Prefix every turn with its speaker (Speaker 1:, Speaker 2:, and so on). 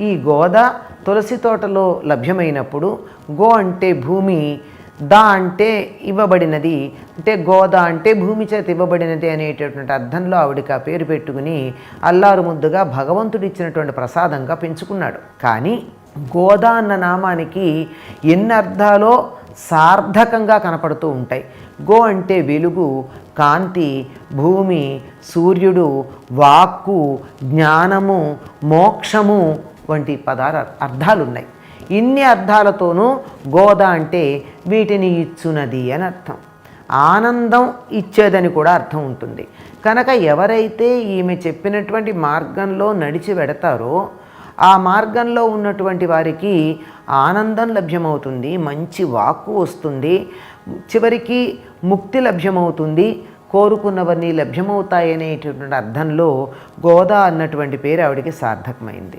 Speaker 1: ఈ గోద తులసి తోటలో లభ్యమైనప్పుడు గో అంటే భూమి దా అంటే ఇవ్వబడినది. అంటే గోద అంటే భూమి చేత ఇవ్వబడినది అనేటటువంటి అర్థంలో ఆవిడకి ఆ పేరు పెట్టుకుని అల్లారు ముద్దుగా భగవంతుడు ఇచ్చినటువంటి ప్రసాదంగా పెంచుకున్నాడు. కానీ గోద అన్న నామానికి ఎన్ని అర్థాలో సార్థకంగా కనపడుతూ ఉంటాయి. గో అంటే వెలుగు కాంతి భూమి సూర్యుడు వాక్కు జ్ఞానము మోక్షము వంటి పదాల అర్థాలు ఉన్నాయి ఇన్ని అర్థాలతోనూ గోద అంటే వీటిని ఇచ్చునది అని అర్థం. ఆనందం ఇచ్చేదని కూడా అర్థం ఉంటుంది. కనుక ఎవరైతే ఈమె చెప్పినటువంటి మార్గంలో నడిచి వెడతారో ఆ మార్గంలో ఉన్నటువంటి వారికి ఆనందం లభ్యమవుతుంది మంచి వాక్కు వస్తుంది చివరికి ముక్తి లభ్యమవుతుంది కోరుకున్నవన్నీ లభ్యమవుతాయనేటటువంటి అర్థంలో గోదా అన్నటువంటి పేరు ఆవిడికి సార్థకమైంది.